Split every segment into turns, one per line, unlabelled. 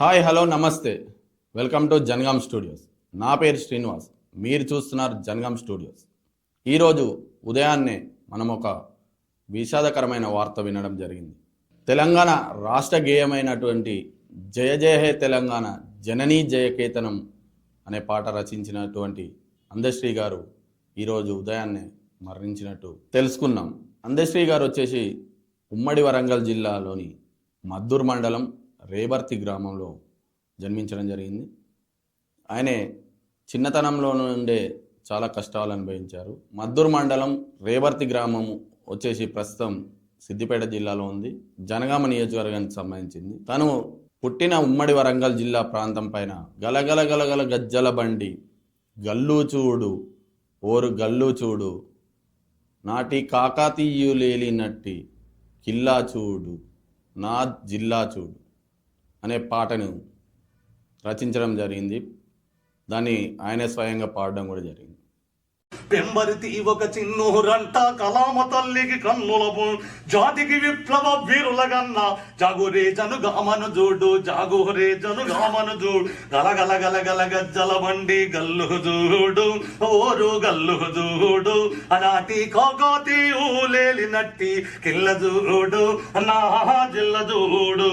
Hi hello నమస్తే. Welcome to Jangaon studios. నా పేరు శ్రీనివాస్. మీరు చూస్తున్నారు జనగాం స్టూడియోస్. ఈరోజు ఉదయాన్నే మనం ఒక విషాదకరమైన వార్త వినడం జరిగింది. తెలంగాణ రాష్ట్ర గేయమైనటువంటి జయ జయ హే తెలంగాణ జననీ జయకేతనం అనే పాట రచించినటువంటి అందశ్రీ గారు ఈరోజు ఉదయాన్నే మరణించినట్టు తెలుసుకున్నాం. అందశ్రీ గారు వచ్చేసి ఉమ్మడి వరంగల్ జిల్లాలోని మద్దూర్ మండలం రేబర్తి గ్రామంలో జన్మించడం జరిగింది. ఆయనే చిన్నతనంలో నుండే చాలా కష్టాలు అనుభవించారు. మద్దూర్ మండలం రేబర్తి గ్రామం వచ్చేసి ప్రస్తుతం సిద్దిపేట జిల్లాలో ఉంది. జనగామ నియోజకవర్గానికి సంబంధించింది. తను పుట్టిన ఉమ్మడి వరంగల్ జిల్లా ప్రాంతం పైన గలగల గలగల గజ్జల బండి గల్లు చూడు ఓరు గల్లు చూడు నాటి కాకాతీయులేలినట్టి కిల్లా చూడు నా జిల్లా చూడు. అనే పాటను రచించడం జరిగింది. దాన్ని ఆయనే స్వయంగా పాడడం కూడా జరిగింది.
పెంబరితి ఒక చిన్నూరంట కలామ తల్లికి కన్నులము జాతికి విప్లవ వీరులగన్న జాగురే జనుగామను చూడు జాగురే జనుగామను చూడు గలగల గలగల గజ్జల బండి గల్లు చూడు ఓరు గల్లు చూడు అనాటి కాకాతి ఊలేలినట్టి కిల్ల చూడు నా జిల్ల చూడు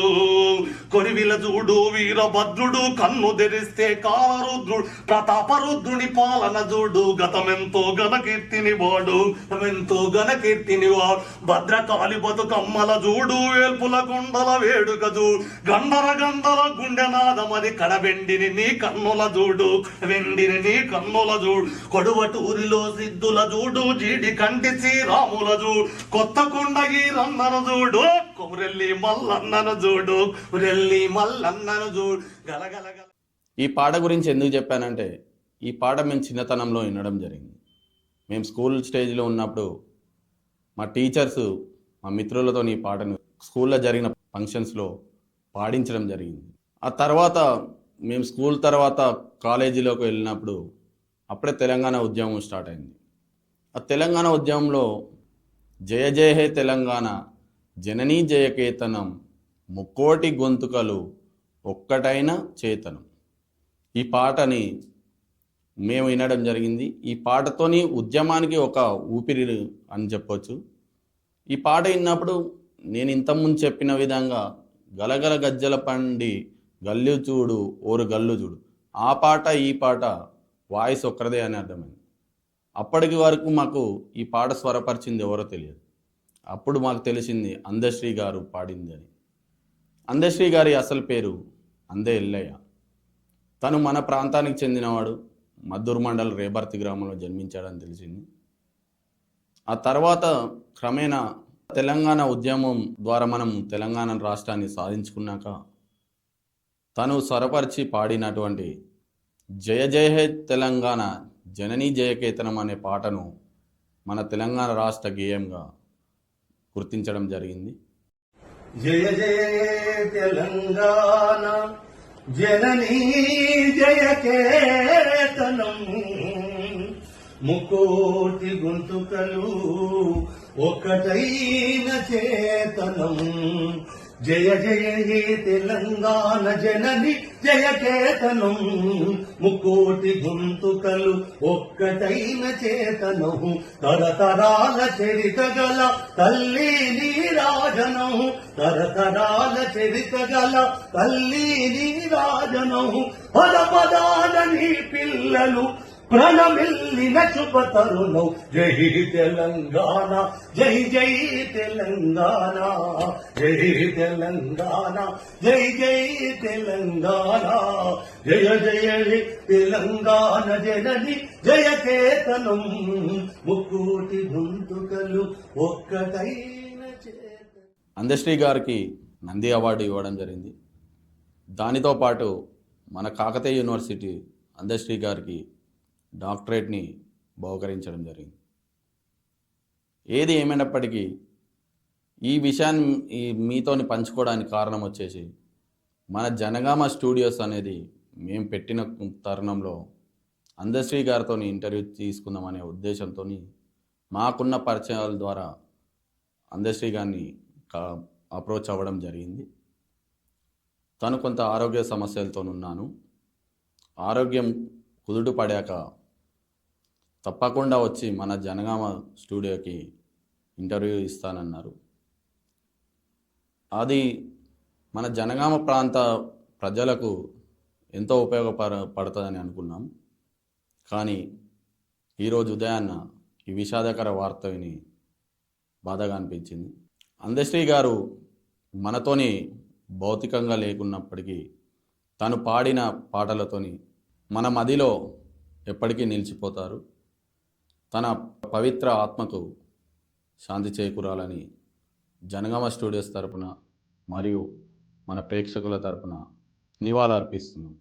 కొరివిల చూడు వీరభద్రుడు కన్ను తెరిస్తే కారుద్రుడు ప్రతాపరుద్రుని పాలన చూడు గతమెంత ఎంతో ఘనకీర్తిని వాడు ఎంతో ఘనకీర్తిని వాడు భద్రకాళి బతుకమ్మల చూడు వేల్పుల కొండల వేడుక చూడు గండర గండల గుండెనాదమది కడవెండిని నీ కన్నుల చూడు వెండిని నీ కన్నుల చూడు కొడువటూరిలో సిద్ధుల చూడు జీడి కంటి శ్రీరాముల చూడు కొత్త కొండగి రన్నను చూడు కొమరెల్లి మల్లన్నను చూడు రెల్లి మల్లన్నను చూడు గలగలగల
ఈ పాట గురించి ఎందుకు చెప్పానంటే ఈ పాట మేము చిన్నతనంలో వినడం జరిగింది. మేము స్కూల్ స్టేజ్లో ఉన్నప్పుడు మా టీచర్స్ మా మిత్రులతో ఈ పాటను స్కూల్లో జరిగిన ఫంక్షన్స్లో పాడించడం జరిగింది. ఆ తర్వాత మేము స్కూల్ తర్వాత కాలేజీలోకి వెళ్ళినప్పుడు అప్పుడే తెలంగాణ ఉద్యమం స్టార్ట్ అయింది. ఆ తెలంగాణ ఉద్యమంలో జయ జయ హే తెలంగాణ జననీ జయకేతనం ముక్కోటి గొంతుకలు ఒక్కటైన చేతనం. ఈ పాటని మేము వినడం జరిగింది. ఈ పాటతోని ఉద్యమానికి ఒక ఊపిరి అని చెప్పొచ్చు. ఈ పాట విన్నప్పుడు నేను ఇంతకుముందు చెప్పిన విధంగా గలగల గజ్జల పండి గల్లు చూడు ఓరు గల్లు చూడు. ఆ పాట ఈ పాట వాయిస్ ఒక్కరిదే అని అర్థమైంది. అప్పటికి వరకు మాకు ఈ పాట స్వరపరిచింది ఎవరో తెలియదు. అప్పుడు మాకు తెలిసింది అందశ్రీ గారు పాడింది అని. అందశ్రీ గారి అసలు పేరు అందే ఎల్లయ్య. తను మన ప్రాంతానికి చెందినవాడు. మద్దూరు మండల్ రేబర్తి గ్రామంలో జన్మించాడని తెలిసింది. ఆ తర్వాత క్రమేణా తెలంగాణ ఉద్యమం ద్వారా మనం తెలంగాణ రాష్ట్రాన్ని సాధించుకున్నాక తను స్వరపరిచి పాడినటువంటి జయ జయ హే తెలంగాణ జననీ జయకేతనం అనే పాటను మన తెలంగాణ రాష్ట్ర గేయంగా గుర్తించడం జరిగింది.
జయ జయ తెలంగాణ జననీ జయ కేతనం ముకోటి గొంతుకలు ఒకటైన చేతనం. జయ జయ హే తెలంగాణ జనని జయ కేతనం. ముకోటి గొంతుకలు ఒక్కటైన చేతనం తరతరాల చరిత గల తల్లి నీరాజనం తరతరాల చరిత గల తల్లి నీరాజనం పద పదాల నీ పిల్లలు ప్రణమిల్లిన శుభ తరుణం జై తెలంగాణ జై జై తెలంగాణ జై తెలంగాణ జై జై తెలంగాణ. జయ జయ తెలంగాణ జనని జయ కేతనం. ముక్కోటి గొంతుకలు ఒక్కటైన
అందశ్రీ గారికి నంది అవార్డు ఇవ్వడం జరిగింది. దానితో పాటు మన కాకతీయ యూనివర్సిటీ అందశ్రీ గారికి డాక్టరేట్ని బహుకరించడం జరిగింది. ఏది ఏమైనప్పటికీ ఈ విషయాన్ని ఈ మీతోని పంచుకోవడానికి కారణం వచ్చేసి మన జనగామ స్టూడియోస్ అనేది మేము పెట్టిన తరుణంలో అందశ్రీ గారితో ఇంటర్వ్యూ తీసుకుందామనే ఉద్దేశంతో మాకున్న పరిచయాల ద్వారా అందశ్రీ గారిని అప్రోచ్ అవ్వడం జరిగింది. తను కొంత ఆరోగ్య సమస్యలతో ఉన్నాను ఆరోగ్యం కుదుట పడాక తప్పకుండా వచ్చి మన జనగామ స్టూడియోకి ఇంటర్వ్యూ ఇస్తానన్నారు. అది మన జనగామ ప్రాంత ప్రజలకు ఎంతో ఉపయోగపడ పడుతుందని అనుకున్నాం. కానీ ఈరోజు ఉదయాన్న ఈ విషాదకర వార్త విని బాధగా అనిపించింది. అందశ్రీ గారు మనతోని భౌతికంగా లేకున్నప్పటికీ తను పాడిన పాటలతోని మన మదిలో ఎప్పటికీ నిలిచిపోతారు. తన పవిత్ర ఆత్మకు శాంతి చేకూరాలని జనగామ స్టూడియోస్ తరపున మరియు మన ప్రేక్షకుల తరపున నివాళులర్పిస్తున్నాం.